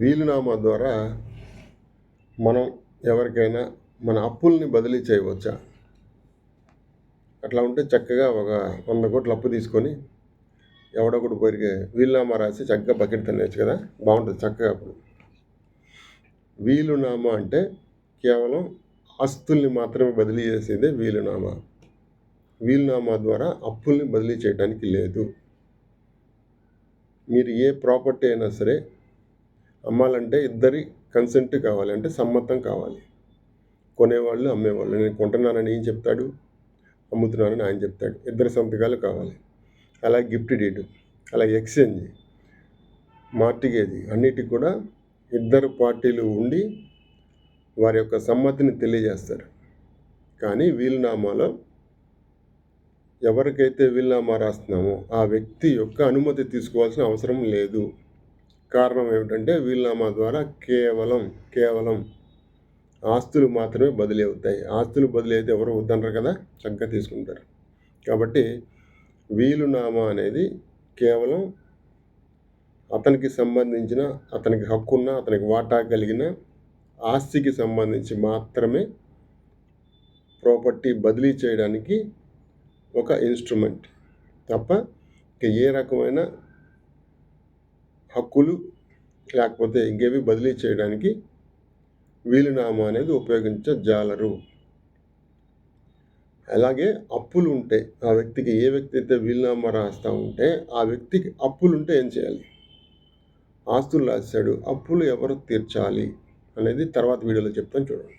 వీలునామా ద్వారా మనం ఎవరికైనా మన అప్పుల్ని బదిలీ చేయవచ్చా? అట్లా ఉంటే చక్కగా ఒక వంద కోట్లు అప్పు తీసుకొని ఎవడొకడు పోయి వీలునామా రాసి చక్కగా బకెట్ తినేయచ్చు కదా? బాగుంటుంది చక్కగా అప్పుడు. వీలునామా అంటే కేవలం ఆస్తుల్ని మాత్రమే బదిలీ చేసేదే వీలునామా. వీలునామా ద్వారా అప్పుల్ని బదిలీ చేయడానికి లేదు. మీరు ఏ ప్రాపర్టీ అయినా సరే అమ్మాలంటే ఇద్దరి కన్సెంట్ కావాలి అంటే సమ్మతం కావాలి. కొనేవాళ్ళు అమ్మేవాళ్ళు. నేను కొంటున్నానని ఏం చెప్తాడు? అమ్ముతున్నానని ఆయన చెప్తాడు. ఇద్దరు సంతకాలు కావాలి. అలా గిఫ్ట్ డీడ్ అలా ఎక్స్చేంజ్ మార్టిగేజ్ అన్నిటికి కూడా ఇద్దరు పార్టీలు ఉండి వారి యొక్క సమ్మతిని తెలియజేస్తారు. కానీ వీలునామాలో ఎవరికైతే వీలునామా రాస్తున్నామో ఆ వ్యక్తి యొక్క అనుమతి తీసుకోవాల్సిన అవసరం లేదు. కారణం ఏమిటంటే వీలునామా ద్వారా కేవలం కేవలం ఆస్తులు మాత్రమే బదిలీ అవుతాయి. ఆస్తులు బదిలీ అయితే ఎవరు వద్దనరు కదా? చక్కగా తీసుకుంటారు. కాబట్టి వీలునామా అనేది కేవలం అతనికి సంబంధించిన అతనికి హక్కున్న అతనికి వాటా కలిగిన ఆస్తికి సంబంధించి మాత్రమే ప్రాపర్టీ బదిలీ చేయడానికి ఒక ఇన్స్ట్రుమెంట్ తప్ప ఇక ఏ రకమైన హక్కులు లేకపోతే ఇంకేవి బదిలీ చేయడానికి వీలునామా అనేది ఉపయోగించజాలరు. అలాగే అప్పులు ఉంటే ఆ వ్యక్తికి ఏ వ్యక్తి అయితే వీలునామా రాస్తూ ఉంటే ఆ వ్యక్తికి అప్పులు ఉంటే ఏం చేయాలి? ఆస్తులు రాశాడు అప్పులు ఎవరు తీర్చాలి అనేది తర్వాత వీడియోలో చెప్తాను చూడండి.